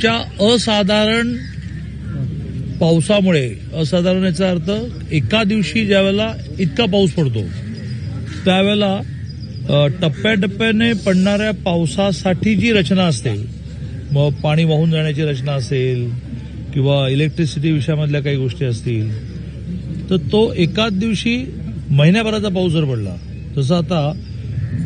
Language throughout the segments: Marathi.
च्या असाधारण पावसामुळे असाधारण याचा अर्थ एका दिवशी ज्यावेळेला इतका पाऊस पडतो त्यावेळेला टप्प्याटप्प्याने पडणाऱ्या पावसासाठी जी रचना असते मग पाणी वाहून जाण्याची रचना असेल किंवा इलेक्ट्रिसिटी विषयामधल्या काही गोष्टी असतील तर तो एकाच दिवशी महिन्याभराचा पाऊस जर पडला तसं आता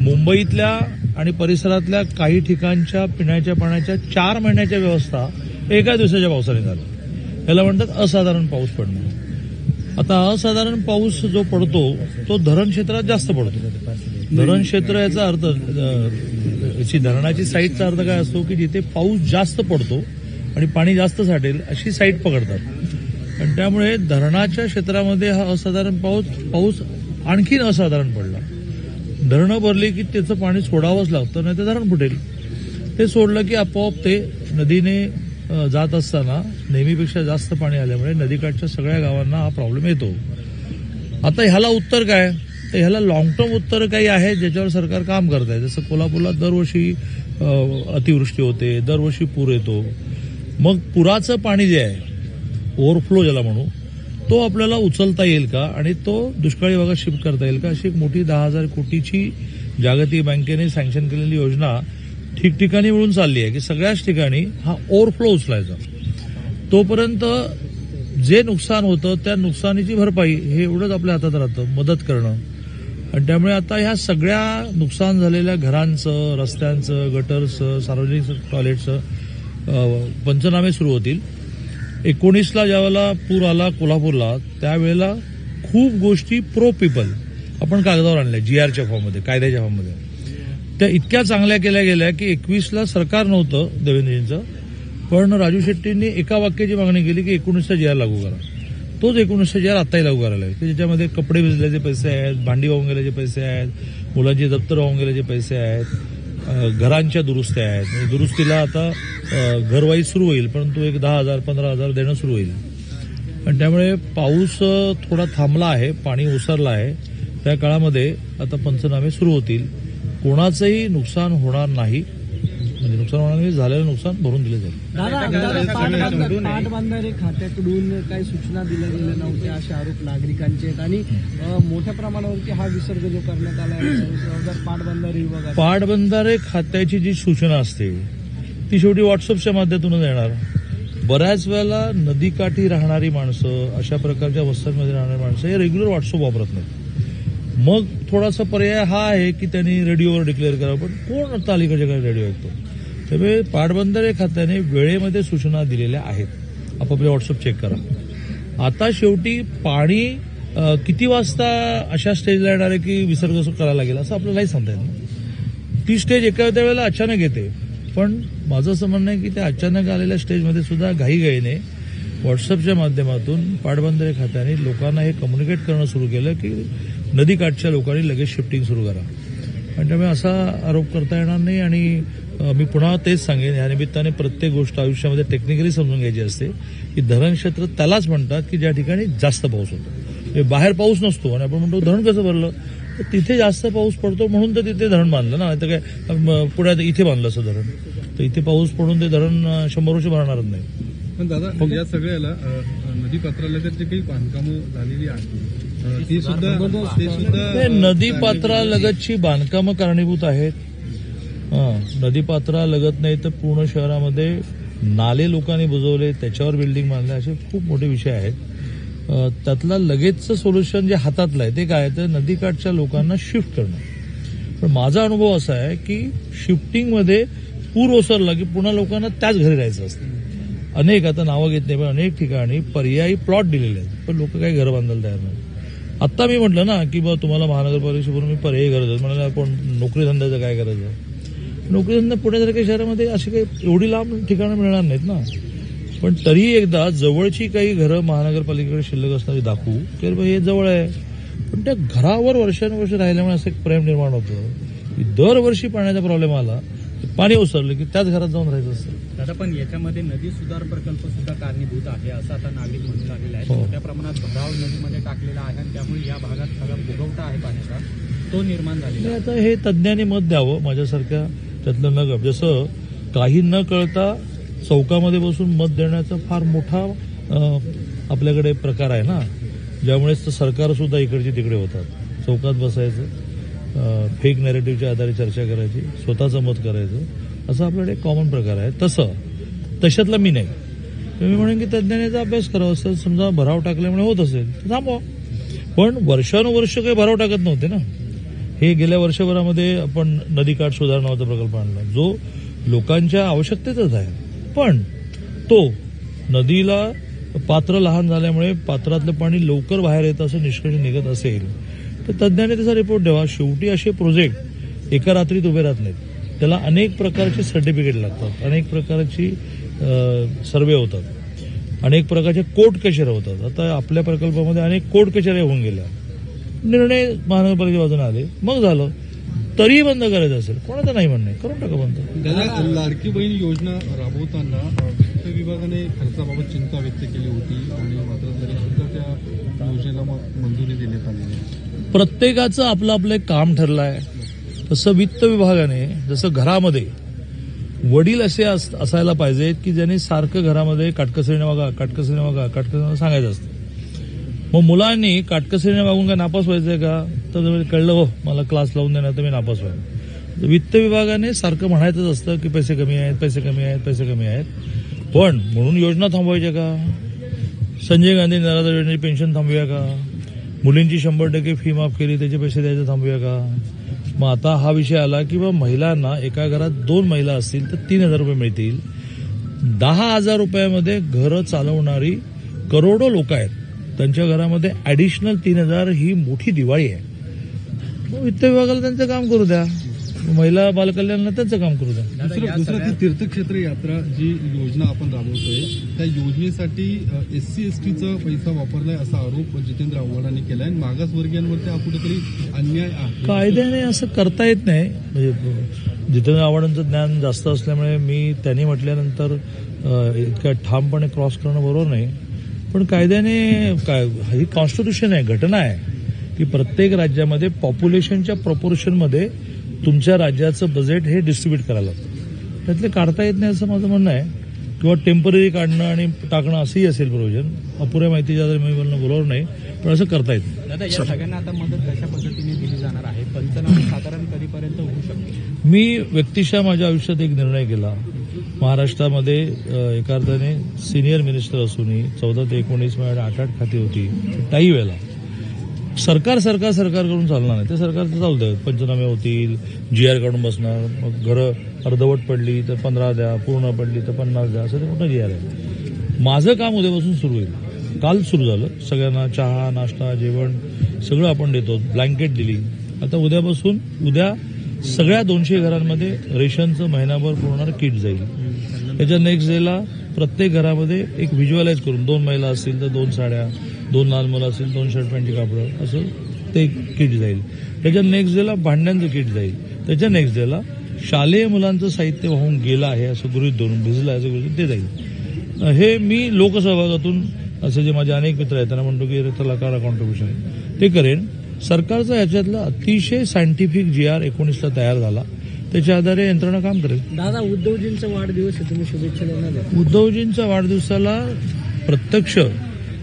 मुंबईतल्या आणि परिसरातल्या काही ठिकाणच्या पिण्याच्या पाण्याच्या चार महिन्याच्या व्यवस्था एका दिवसाच्या पावसाने झाल्या. याला म्हणतात असाधारण पाऊस पडणं. आता असाधारण पाऊस जो पडतो तो धरण क्षेत्रात जास्त पडतो. धरण क्षेत्र याचा अर्थ याची धरणाची साईटचा अर्थ काय असतो की जिथे पाऊस जास्त पडतो आणि पाणी जास्त साठेल अशी साईट पकडतात. आणि त्यामुळे धरणाच्या क्षेत्रामध्ये हा असाधारण पाऊस पाऊस आणखीन असाधारण पडला. धरणं भरली की त्याचं पाणी सोडावंच लागतं नाही तर धरण फुटेल. ते सोडलं की आपोआप ते नदीने जात असताना नेहमीपेक्षा जास्त पाणी आल्यामुळे नदीकाठच्या सगळ्या गावांना हा प्रॉब्लेम येतो. आता ह्याला उत्तर काय? तर ह्याला लॉंग टर्म उत्तर काही आहे ज्याच्यावर सरकार काम करत आहे जसं कोल्हापूरला दरवर्षी अतिवृष्टी होते दरवर्षी पूर येतो. मग पुराचं पाणी जे आहे ओव्हरफ्लो ज्याला म्हणू तो आपल्याला उचलता येईल का? आणि तो दुष्काळी भागात शिफ्ट करता येईल का? अशी एक मोठी दहा हजार कोटीची जागतिक बँकेने सँक्शन केलेली योजना ठिकठिकाणी मिळून चालली आहे की सगळ्याच ठिकाणी हा ओव्हरफ्लो उचलायचा. तोपर्यंत जे नुकसान होतं त्या नुकसानीची भरपाई हे एवढंच आपल्या हातात राहतं मदत करणं. आणि त्यामुळे आता ह्या सगळ्या नुकसान झालेल्या घरांचं रस्त्यांचं गटरचं सार्वजनिक टॉयलेटचं पंचनामे सुरू होतील. एकोणीसला ज्यावेळेला पूर आला कोल्हापूरला त्यावेळेला खूप गोष्टी प्रो पीपल आपण कागदावर आणल्या जी आरच्या फॉर्ममध्ये कायद्याच्या फॉर्ममध्ये त्या इतक्या चांगल्या केल्या गेल्या की एकवीसला सरकार नव्हतं देवेंद्रजींचं पण राजू शेट्टींनी एका वाक्याची मागणी केली की एकोणीसचा जी आर लागू करा. तोच एकोणीसचा जी आर आत्ताही लागू करायला आहे की ज्याच्यामध्ये कपडे भिजल्याचे पैसे आहेत भांडी वाहून गेल्याचे पैसे आहेत मुलांची दप्तर वाहून गेल्याचे पैसे आहेत घरांच्या दुरुस्त्या आहेत. म्हणजे दुरुस्तीला आता घरवाई सुरू होईल परंतु एक दहा हजार पंधरा हजार देणं सुरू होईल. आणि त्यामुळे पाऊस थोडा थांबला आहे पाणी ओसरलं आहे. त्या काळामध्ये आता पंचनामे सुरू होतील. कोणाचंही नुकसान होणार नाही. नुकसान होणार नाही झालेलं नुकसान भरून दिलं जाईल. दादा पाटबंधारे पाटबंधारे खात्याकडून काही सूचना दिल्या गेल्या नव्हत्या असे आरोप नागरिकांचे आहेत. आणि अ, मोठ्या प्रमाणावरती हा विसर्ग जो करण्यात आला आहे जबाबदार पाटबंधारे विभागात पाटबंधारे खात्याची जी सूचना असते ती शेवटी व्हॉट्सअपच्या माध्यमातूनच येणार. बऱ्याच वेळेला नदीकाठी राहणारी माणसं अशा प्रकारच्या वस्त्यांमध्ये राहणारी माणसं हे रेग्युलर व्हॉट्सअप वापरत नाहीत. मग थोडासा पर्याय हा आहे की त्यांनी रेडिओवर डिक्लेअर करावं पण कोण आता अलीकडच्या काही रेडिओ ऐकतो? त्यामुळे पाटबंधारे खात्याने वेळेमध्ये सूचना दिलेल्या आहेत. आपापले व्हॉट्सअप चेक करा. आता शेवटी पाणी किती वाजता अशा स्टेजला येणार आहे की विसर्ग करायला लागेल असं आपल्यालाही सांगता येईल ती स्टेज एका त्या वेळेला अचानक येते. पण माझं असं म्हणणं आहे की त्या अचानक आलेल्या स्टेजमध्ये सुद्धा घाईघाईने व्हॉट्सअपच्या माध्यमातून पाटबंधारे खात्याने लोकांना हे कम्युनिकेट करणं सुरू केलं की नदीकाठच्या लोकांनी लगेच शिफ्टिंग सुरू करा. आणि त्यामुळे असा आरोप करता येणार नाही आणि मी पुन्हा तेच सांगेन या निमित्ताने प्रत्येक गोष्ट आयुष्यामध्ये टेक्निकली समजून घ्यायची असते की धरण क्षेत्र त्यालाच म्हणतात की ज्या ठिकाणी जास्त पाऊस होतो. म्हणजे बाहेर पाऊस नसतो आणि आपण म्हणतो धरण कसं भरलं? तर तिथे जास्त पाऊस पडतो म्हणून तर तिथे धरण बांधलं ना नाही तर काय पुण्यात इथे बांधलं असं धरण. तर इथे पाऊस पडून ते धरण शंभर वर्ष भरणारच नाही. पण दादा या सगळ्याला नदी पात्रालगत जे काही बांधकामं झालेली आहेत ती सुद्धा ते सुद्धा हे नदी पात्रालगतची बांधकामं कारणीभूत आहेत. नदीपात्रा लगत नाही तर पूर्ण शहरामध्ये नाले लोकांनी बुजवले त्याच्यावर बिल्डिंग बांधले असे खूप मोठे विषय आहेत. त्यातला लगेचचं सोल्युशन जे हातातलं आहे ते काय तर नदीकाठच्या लोकांना शिफ्ट करणं. पण माझा अनुभव असा आहे की शिफ्टिंगमध्ये पूर ओसरला की पुन्हा लोकांना त्याच घरी राहायचं असतं. अनेक आता नावं घेत नाही पण अनेक ठिकाणी पर्यायी प्लॉट दिलेले आहेत. पण लोक काही घर बांधायला तयार नाही आत्ता मी म्हटलं ना की बा तुम्हाला महानगरपालिकेकडून मी पर्यायी गरज आहे म्हणाला कोण नोकरी धंद्याचं काय गरज आहे नोकरी धंदा पुण्यासारख्या शहरामध्ये अशी काही एवढी लांब ठिकाणं मिळणार नाहीत ना. पण तरीही एकदा जवळची काही घरं महानगरपालिकेकडे शिल्लक असणारी दाखवू. की हे जवळ आहे. पण त्या घरावर वर्षानुवर्ष राहिल्यामुळे असं एक प्रेम निर्माण होतं. की दरवर्षी पाण्याचा प्रॉब्लेम आला पाणी ओसरलं की त्याच घरात जाऊन राहायचं असतं. दादा पण याच्यामध्ये नदी सुधार प्रकल्प सुद्धा कारणीभूत आहे असं आता नागरिक म्हणू लागलेला आहे. हो. मोठ्या प्रमाणात भराव नदीमध्ये टाकलेला आहे आणि त्यामुळे या भागात सगळा फुगवटा आहे पाण्याचा. तो निर्माण झालेला आता हे तज्ज्ञांनी मत द्यावं माझ्यासारख्या त्यातलं न जसं काही न कळता चौकामध्ये बसून मत देण्याचा फार मोठा आपल्याकडे प्रकार आहे ना. ज्यामुळेच तर सरकार सुद्धा इकडची तिकडे होतात. चौकात बसायचं फेक नॅरेटिव्हच्या आधारे चर्चा करायची स्वतःचं मत करायचं. असं आपल्याकडे कॉमन प्रकार आहे. तसं तशातला मी नाही. मी म्हणेन की तज्ज्ञानेचा अभ्यास करावा. असं समजा भराव टाकल्यामुळे होत असेल तर थांबवा. पण वर्षानुवर्ष काही भराव टाकत नव्हते ना. हे गेल्या वर्षभरामध्ये आपण नदीकाठ सुधारणाचा प्रकल्प आणला. जो लोकांच्या आवश्यकतेतच आहे. पण तो नदीला पात्र लहान झाल्यामुळे पात्रातलं पाणी लवकर बाहेर येतं असं निष्कर्ष निघत असेल तर तज्ज्ञांनी त्याचा रिपोर्ट द्यावा. शेवटी असे प्रोजेक्ट एका रात्रीत उभे राहत नाहीत. त्याला अनेक प्रकारचे सर्टिफिकेट लागतात. अनेक प्रकारची सर्वे होतात. अनेक प्रकारचे कोर्ट कचेऱ्या होतात. आता आपल्या प्रकल्पामध्ये अनेक कोर्ट कचेऱ्या होऊन गेल्या. निर्णय महानगरपालिकेच्या बाजूने आले. मग झालं. तरीही बंद करायचं असेल कोणाचं नाही म्हणणं. करून टाका बंद. लाडकी बहीण योजना राबवताना वित्त विभागाने खर्चाबाबत चिंता व्यक्त केली होती आणि मात्र तरी सुद्धा त्या योजनेला मंजुरी देण्यात आहे. प्रत्येकाचं आपलं आपलं एक काम ठरलं आहे तसं वित्त विभागाने जसं घरामध्ये वडील असे अस- असायला पाहिजेत की ज्यांनी सारखं घरामध्ये काटकसरीने वागा काटकसरीने वागा काटकसरीने सांगायचं असतं. मग मुलांनी काटकसरीने वागून काय नापास व्हायचंय का? तर कळलं हो मला क्लास लावून देणार तर मी नापास व्हाय वित्त विभागाने सारखं म्हणायचंच असतं की पैसे कमी आहेत पैसे कमी आहेत पैसे कमी आहेत. पण म्हणून योजना थांबवायच्या का? संजय गांधी निराधार योजनेची पेन्शन थांबूया का? मुलींची शंभर टक्के फी माफ केली त्याचे पैसे द्यायचे थांबूया का? मग आता हा विषय आला की बा महिलांना एका घरात दोन महिला असतील तर तीन हजार रुपये मिळतील. दहा हजार रुपयामध्ये घरं चालवणारी करोडो लोक आहेत. त्यांच्या घरामध्ये ऍडिशनल तीन हजार ही मोठी दिवाळी आहे. मग वित्त विभागाला त्यांचं काम करू द्या. महिला बालकल्याणला त्यांचं काम करू द्या. दुसरं दुसरं ती तीर्थक्षेत्र यात्रा जी योजना आपण राबवतोय त्या योजनेसाठी एस सी एस टीचा पैसा वापरलाय असा आरोप जितेंद्र आव्हाडांनी केलाय. आणि मागासवर्गीयांवरती हा कुठेतरी अन्याय आहे. कायद्याने असं करता येत नाही. म्हणजे जितेंद्र आव्हाडांचं ज्ञान जास्त असल्यामुळे मी त्यांनी म्हटल्यानंतर इतक्या ठामपणे क्रॉस करणं बरोबर नाही. पण कायद्याने काय ही कॉन्स्टिट्यूशन आहे घटना आहे की प्रत्येक राज्यामध्ये पॉप्युलेशनच्या प्रपोर्शनमध्ये तुमच्या राज्याचं बजेट हे डिस्ट्रीब्यूट करायला लागतं. त्यातले काढता येत नाही असं माझं म्हणणं आहे. किंवा टेंपररी काढणं आणि टाकणं असंही असेल प्रोव्हिजन अपुऱ्या माहितीच्या आधारे मी बोलणं बरोबर नाही पण असं करता येत नाही. सगळ्यांना आता मदत कशा पद्धतीने दिली जाणार आहे? पंचनामे साधारण कधीपर्यंत होऊ शकतो मी व्यक्तिशः माझ्या आयुष्यात एक निर्णय केला. महाराष्ट्रामध्ये एका अर्थाने सिनियर मिनिस्टर असूनही चौदा ते एकोणीस माझ्या आठ आठ खाती होती. त्याही वेळेला. सरकार सरकार सरकार करून चालणार नाही. ते सरकारचं चालू द्या पंचनामे होतील जी आर काढून बसणार. मग घरं अर्धवट पडली तर पंधरा द्या पूर्ण पडली तर पन्नास द्या. असं ते मोठं जी आर आहे. माझं काम उद्यापासून सुरू होईल. काल सुरू झालं. सगळ्यांना चहा नाश्ता जेवण सगळं आपण देतो. ब्लँकेट दिली. आता उद्यापासून उद्या सगळ्या दोनशे घरांमध्ये रेशनचं महिनाभर पुरवणार किट जाईल. त्याच्या नेक्स्ट डेला प्रत्येक घरामध्ये एक व्हिज्युअलाइज करून दोन महिला असतील तर दोन साड्या दोन लहान मुलं असतील दोन शर्ट पॅन्टची कापडं असं ते किट जाईल. त्याच्या नेक्स्ट डेला भांड्यांचं किट जाईल. त्याच्या नेक्स्ट डेला शालेय मुलांचं साहित्य वाहून गेलं आहे असं गृहित धरून भिजलं आहे असं गृहित ते जाईल. हे मी लोकसहभागातून असे जे माझे अनेक मित्र आहेत त्यांना म्हणतो की त्याला करा कॉन्ट्रीब्युशन ते करेन. सरकारचा याच्यातला अतिशय सायंटिफिक जी आर एकोणीसला तयार झाला. त्याच्या आधारे यंत्रणा काम करेल. दादा उद्धवजींचा वाढदिवस आहे तुम्ही शुभेच्छा देणार आहे. उद्धवजींच्या वाढदिवसाला प्रत्यक्ष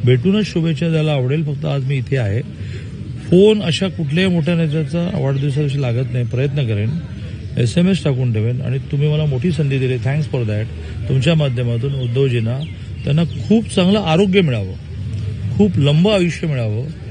भेटूनच शुभेच्छा द्यायला आवडेल फक्त आज मी इथे आहे. फोन अशा कुठल्याही मोठ्या नेत्याचा वाढदिवसा दिवशी लागत नाही प्रयत्न करेन. एस एम एस टाकून ठेवेन आणि तुम्ही मला मोठी संधी दिली. थँक्स फॉर दॅट तुमच्या माध्यमातून उद्धवजींना त्यांना खूप चांगलं आरोग्य मिळावं. खूप लंब आयुष्य मिळावं.